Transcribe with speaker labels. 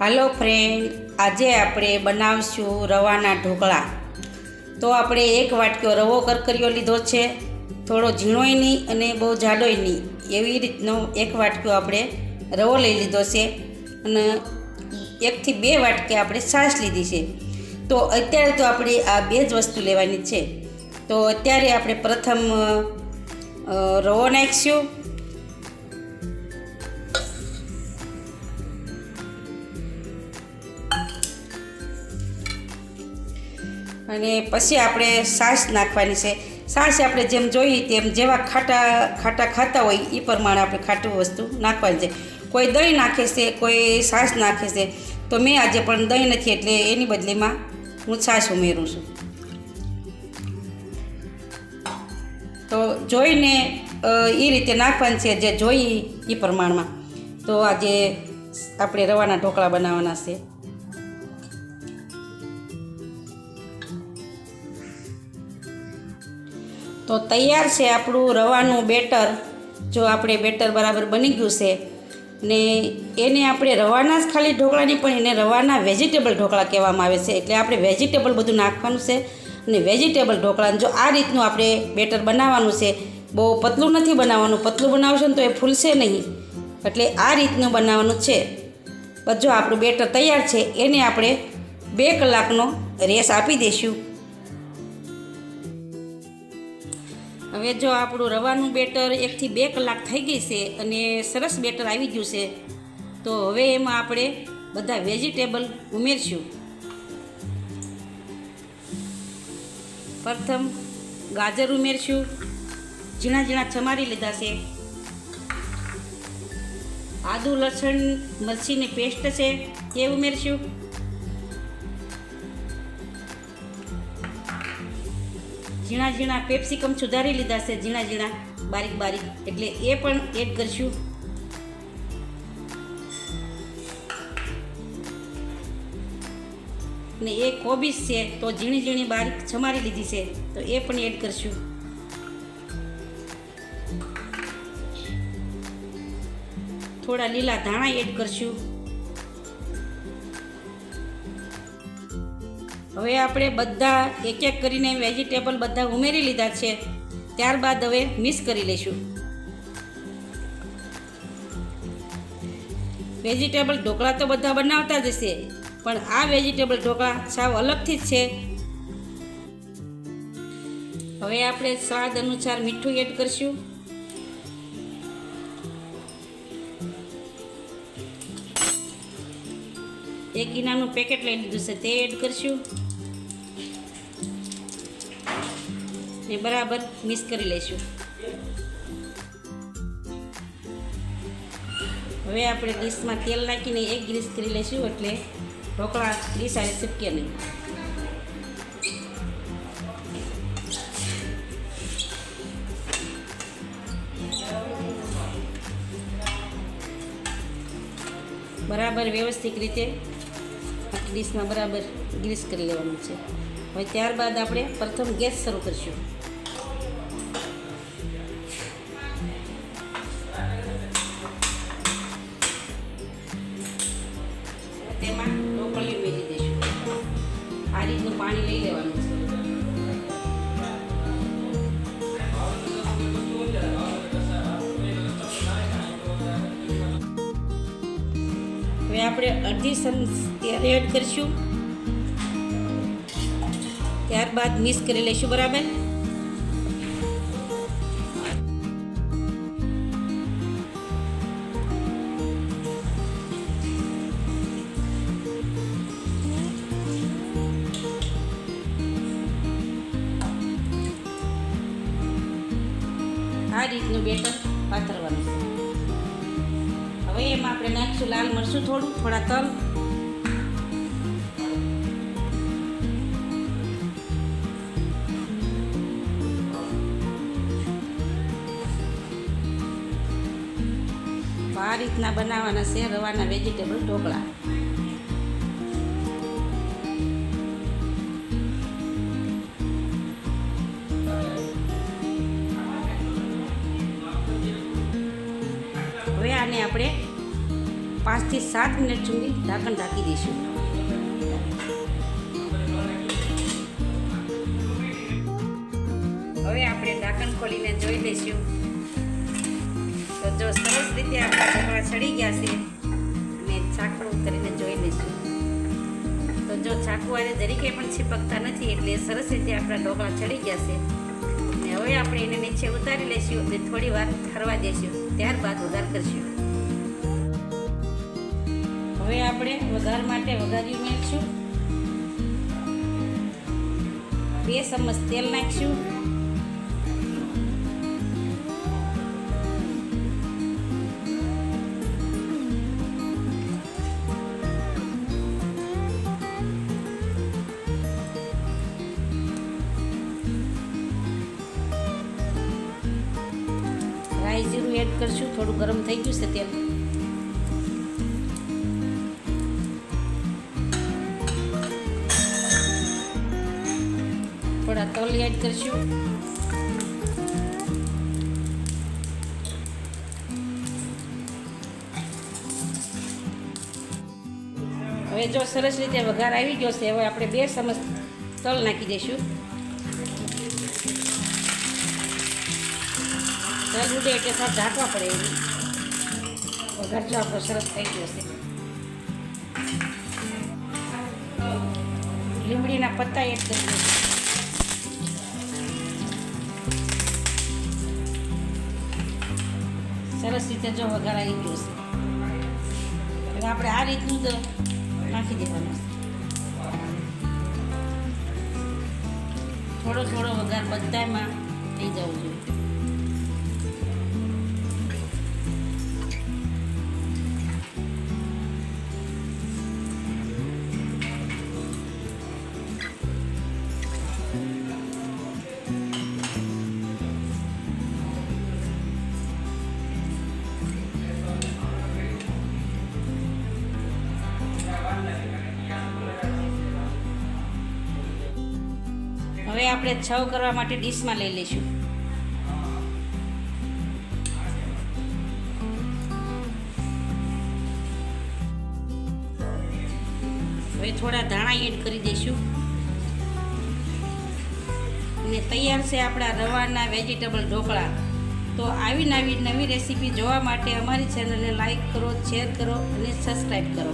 Speaker 1: હાલો friend આજે આપણે બનાવશું રવાના ઢોકળા. તો આપણે એક વાટક્યો રવો કરકરીઓ લીધો છે. થોડો ઝીણોય નહીં અને બહુ જાડોય નહીં એવી રીતનો એક વાટક્યો આપણે રવો લઈ લીધો છે. અને એકથી બે વાટકી આપણે છાશ લીધી છે. તો અત્યારે તો આપણે આ બે જ વસ્તુ લેવાની છે. તો અત્યારે આપણે પ્રથમ રવો નાખીશું. અને પછી આપણે સાસ નાખવાની છે. સાસ આપણે જેમ જોઈએ તેમ જેવા ખાટા ખાટા ખાતા હોય એ પ્રમાણે આપણે ખાટું વસ્તુ નાખવાની છે. કોઈ દહીં નાખે છે, કોઈ સાસ નાખે છે, તો મેં આજે પણ દહીં નથી એટલે એની બદલીમાં હું છાશ ઉમેરું છું. તો જોઈને એ રીતે નાખવાની છે જે જોઈ એ પ્રમાણમાં. તો આજે આપણે રવાના ઢોકળા બનાવવાના છે. તો તૈયાર છે આપણું રવાનું બેટર. જો આપણે બેટર બરાબર બની ગયું છે. ને એને આપણે રવાના જ ખાલી ઢોકળા નહીં, પણ એને રવાના વેજીટેબલ ઢોકળા કહેવામાં આવે છે. એટલે આપણે વેજીટેબલ બધું નાખવાનું છે અને વેજીટેબલ ઢોકળા જો આ રીતનું આપણે બેટર બનાવવાનું છે, બહુ પતલું નથી બનાવવાનું. પતલું બનાવશો ને તો એ ફૂલશે નહીં. એટલે આ રીતનું બનાવવાનું છે. જો આપણું બેટર તૈયાર છે, એને આપણે બે કલાકનો રેસ આપી દઈશું. હવે જો આપણું રવાનું બેટર એકથી બે કલાક થઈ ગઈ છે અને સરસ બેટર આવી ગયું છે, તો હવે એમાં આપણે બધા વેજીટેબલ ઉમેરશું. પ્રથમ ગાજર ઉમેરશું. ઝીણા ઝીણા ચમારી લીધા છે. આદુ, લસણ, મરચીની પેસ્ટ છે, એ ઉમેરશું. ઝીણા ઝીણા પેપ્સિકમ સુધારી લીધા છે, ઝીણા ઝીણા બારીક બારીક. એટલે એ પણ એડ કરશું. ને એ કોબીસ છે, તો ઝીણી ઝીણી બારીક છમારી લીધી છે, તો એ પણ એડ કરશું. થોડા લીલા ધાણા એડ કરશું. હવે આપણે બધા એક એક કરીને વેજીટેબલ બધા ઉમેરી લીધા છે. ત્યારબાદ હવે મિક્સ કરી લઈશું. વેજીટેબલ ઢોકળા તો બધા બનાવતા જ હશે, પણ આ વેજીટેબલ ઢોકળા સાવ અલગથી જ છે. હવે આપણે સ્વાદ અનુસાર મીઠું એડ કરશું. એક ઈનાનું પેકેટ લઈ લીધું છે, તે એડ કરશું. ને બરાબર મિક્સ કરી લઈશું. હવે આપણે ડીશમાં તેલ નાખીને એક ગ્રીસ કરી લઈશું એટલે ઢોકળા ડીશ આવે ચીપકે નહીં. બરાબર વ્યવસ્થિત રીતે ડીશમાં બરાબર ગ્રીસ કરી લેવાનું છે. હવે ત્યારબાદ આપણે પ્રથમ ગેસ શરૂ કરીશું. આપણે અડધી ચમચ તેલ એડ કરીશું. ત્યારબાદ મિક્સ કરી લઈશું બરાબર. આ રીતનું બેટર પાથરવાનું. છે હવે એમાં આપણે નાખીશું લાલ મરચું થોડું, થોડા તલ. આ રીતના બનાવવાના છે રવાના વેજીટેબલ ઢોકળા. હવે આને આપણે પાંચથી સાત મિનિટ સુધી ઢાંકણ ઢાંકી દઈશું. હવે આપણે ઢાંકણ ખોલીને જોઈ લઈશું. તો જો સરસ રીતે આપણા ઢોકળા ચડી ગયા છે, અને ચાકડું કરીને જોઈ લઈશું. તો જો ચાકુ આજે જરીકે પણ છીપકતા નથી, એટલે સરસ રીતે આપણા ઢોકળા ચડી ગયા છે. અને હવે આપણે એને નીચે ઉતારી લઈશું અને થોડી વાર ઠરવા દઈશું. ત્યારબાદ ઉધાર કરશું. હવે આપણે વઘાર માટે વઘારી ઉમેરશું બે ચમચ તેલ નાખશું. રાઈ જીરું એડ કરશું, થોડું ગરમ થઈ ગયું છે તેલ. થોડા તલ એડ કરશું હવે જો સરસ રીતે વઘાર આવી ગયો છે, હવે આપણે બે ચમચ તલ નાખી દઈશું. તલ ઉડે એટલે સાફ ઢાંકવા પડે એવું વઘાર જો આપણો સરસ થઈ ગયો છે. લીમડીના પત્તા એડ કરી દઈશું. સરસ જો વઘાર આવી ગયો છે હવે આપણે આ રીતનું જ નાખી દેવાનું. થોડો થોડો વઘાર બધામાં થઈ જવું જોઈએ. હવે આપણે છવ કરવા માટે ડીશમાં લઈ લઈશું. હવે થોડા ધાણા એડ કરી દઈશું. અને તૈયાર છે આપણા રવાના વેજીટેબલ ઢોકળા. તો આવી નવી નવી રેસીપી જોવા માટે અમારી ચેનલને લાઈક કરો, શેર કરો અને સબસ્ક્રાઈબ કરો.